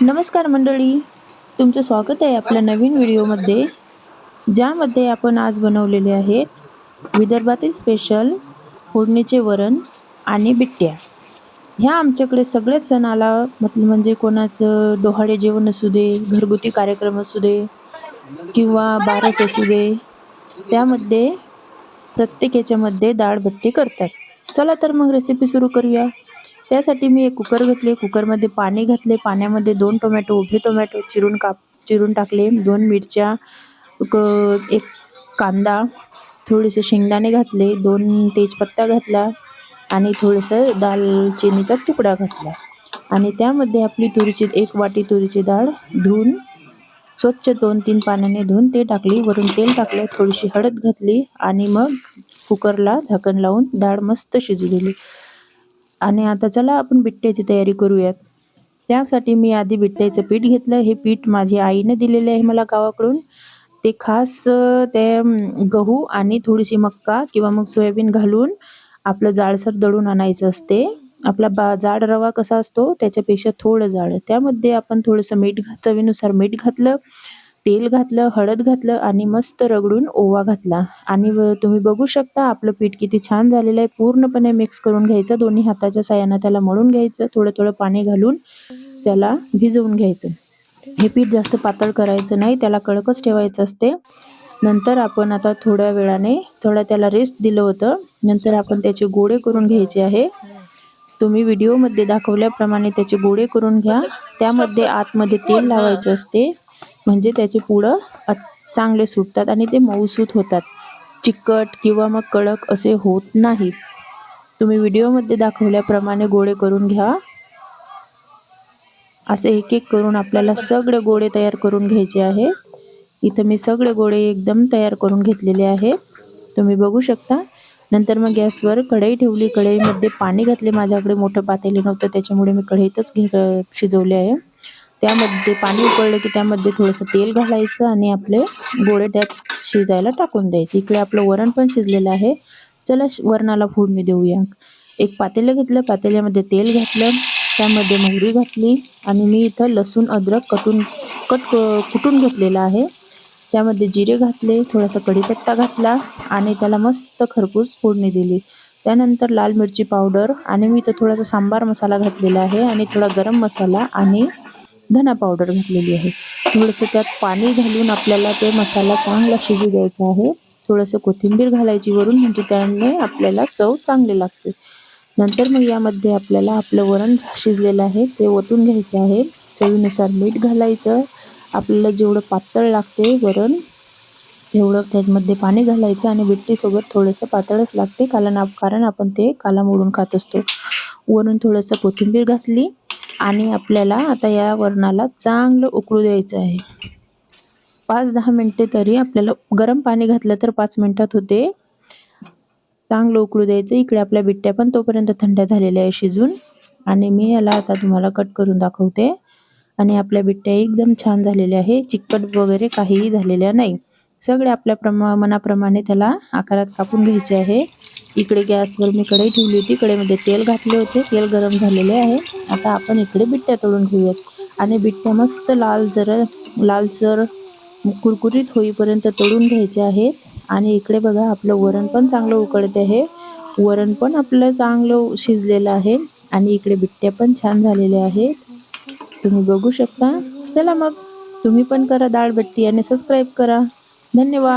नमस्कार मंडळी. तुमचं स्वागत आहे आपल्या नवीन व्हिडिओमध्ये ज्यामध्ये आपण आज बनवलेले आहेत विदर्भातील स्पेशल फोडणीचे वरण आणि बिट्ट्या ह्या आमच्याकडे सगळ्याच सणाला मतलब म्हणजे कोणाचं डोहाळे जेवण असू दे घरगुती कार्यक्रम असू दे किंवा बारस असू दे त्यामध्ये प्रत्येक याच्यामध्ये डाळ बट्टी करतात. चला तर मग रेसिपी सुरू करूया. त्यासाठी मी एक कुकर घेतले. कुकरमध्ये पाणी घातले. पाण्यामध्ये दोन टोमॅटो उभे टोमॅटो चिरून काप चिरून टाकले. दोन मिरच्या क एक कांदा थोडेसे शेंगदाणे घातले. दोन तेजपत्ता घातला आणि थोडंसं दालचिनीचा तुकडा घातला. आणि त्यामध्ये आपली तुरीची एक वाटी तुरीची डाळ धुवून स्वच्छ दोन तीन पाण्याने धुवून ते टाकली. वरून तेल टाकलं. थोडीशी हळद घातली आणि मग कुकरला झाकण लावून डाळ मस्त शिजू दिली. आणि आता चला आपण बिट्ट्याची तयारी करूयात. त्यासाठी मी आधी बिट्ट्याचं पीठ घेतलं. हे पीठ माझी आईने दिलेले आहे मला गावाकडून. ते खास ते गहू आणि थोडीशी मक्का किंवा मग सोयाबीन घालून आपलं जाडसर दळून आणायचं असते. आपला बा जाड रवा कसा असतो त्याच्यापेक्षा थोडं जाड. त्यामध्ये आपण थोडंसं मीठ चवीनुसार मीठ घातलं. तेल घातलं हळद घातलं आणि मस्त रगडून ओवा घातला. आणि तुम्ही बघू शकता आपलं पीठ किती छान झालेलं आहे. पूर्णपणे मिक्स करून घ्यायचं. दोन्ही हाताच्या साह्यानं त्याला मळून घ्यायचं. थोडं थोडं पाणी घालून त्याला भिजवून घ्यायचं. हे पीठ जास्त पातळ करायचं नाही. त्याला कडकच ठेवायचं असते. नंतर आपण आता थोड्या वेळाने थोडं त्याला रेस्ट दिलं होतं. नंतर आपण त्याचे गोळे करून घ्यायचे आहे. तुम्ही व्हिडिओमध्ये दाखवल्याप्रमाणे त्याचे गोळे करून घ्या. त्यामध्ये आतमध्ये तेल लावायचं असते. म्हणजे त्याचे पुढं चांगले सुटतात आणि ते मऊसूत होतात. चिकट किंवा मग कडक असे होत नाहीत तुम्ही व्हिडिओमध्ये दाखवल्याप्रमाणे गोळे करून घ्या. असे एक एक करून आपल्याला सगळे गोळे तयार करून घ्यायचे आहे. इथं मी सगळे गोळे एकदम तयार करून घेतलेले आहे. तुम्ही बघू शकता. नंतर मग गॅसवर कढई ठेवली. कढईमध्ये पाणी घातले. माझ्याकडे मोठं पातेले नव्हतं. त्याच्यामुळे मी कढईतच घे शिजवले आहे. त्यामध्ये पाणी उकळलं की त्यामध्ये थोडंसं तेल घालायचं आणि आपले गोळे त्यात शिजायला टाकून द्यायचे. इकडे आपलं वरण पण शिजलेलं आहे. चला वरणाला फोडणी देऊया. एक पातेलं घेतलं पातेल्यामध्ये तेल घातलं त्यामध्ये मोहरी घातली आणि मी इथं लसूण अद्रक कटून कट कुटून घेतलेला आहे. त्यामध्ये जिरे घातले थोडासा कढीपत्ता घातला आणि त्याला मस्त खरपूस फोडणी दिली. त्यानंतर लाल मिरची पावडर आणि मी इथं थोडासा सांबार मसाला घातलेला आहे आणि थोडा गरम मसाला आणि धना पावडर घातलेली आहे. थोडंसं त्यात पाणी घालून आपल्याला ते मसाला चांगला शिजू द्यायचा आहे. थोडंसं कोथिंबीर घालायची वरून म्हणजे त्याने आपल्याला चव चांगली लागते. नंतर मग यामध्ये आपल्याला आपलं वरण शिजलेलं आहे ते ओतून घ्यायचं आहे. चवीनुसार मीठ घालायचं. आपल्याला जेवढं पातळ लागते वरण तेवढं त्यामध्ये पाणी घालायचं आणि बिट्टीसोबत थोडंसं पातळच लागते. कारण कारण आपण ते काला मोडून खात असतो. वरून थोडंसं कोथिंबीर घातली. आणि आपल्याला आता या वरणाला चांगलं उकळू द्यायचं आहे. पाच दहा मिनटे तरी आपल्याला गरम पाणी घातलं तर पाच मिनटात होते. चांगलं उकळू द्यायचं. इकडे आपल्या बिट्ट्या पण तोपर्यंत थंड झालेल्या आहे शिजून. आणि मी याला आता तुम्हाला कट करून दाखवते. आणि आपल्या बिट्ट्या एकदम छान झालेल्या आहे. चिकट वगैरे काहीही झालेल्या नाही. सगळे आपल्या प्रमा मनाप्रमाणे त्याला आकारात कापून घ्यायचे आहे. इकडे गॅसवर मी कढई ठेवली होती. कढईमध्ये तेल घातले होते. तेल गरम झालेले आहे. आता आपण इकडे बिट्ट्या तळून घेऊयात. आणि बिट्ट्या मस्त लाल जर लालसर कुरकुरीत होईपर्यंत तळून घ्यायचे आहे. आणि इकडे बघा आपलं वरण पण चांगलं उकळते आहे. वरण पण आपलं चांगलं शिजलेलं आहे. आणि इकडे बिट्ट्या पण छान झालेल्या आहेत. तुम्ही बघू शकता. चला मग तुम्ही पण करा डाळ बट्टी आणि सबस्क्राईब करा. धन्यवाद.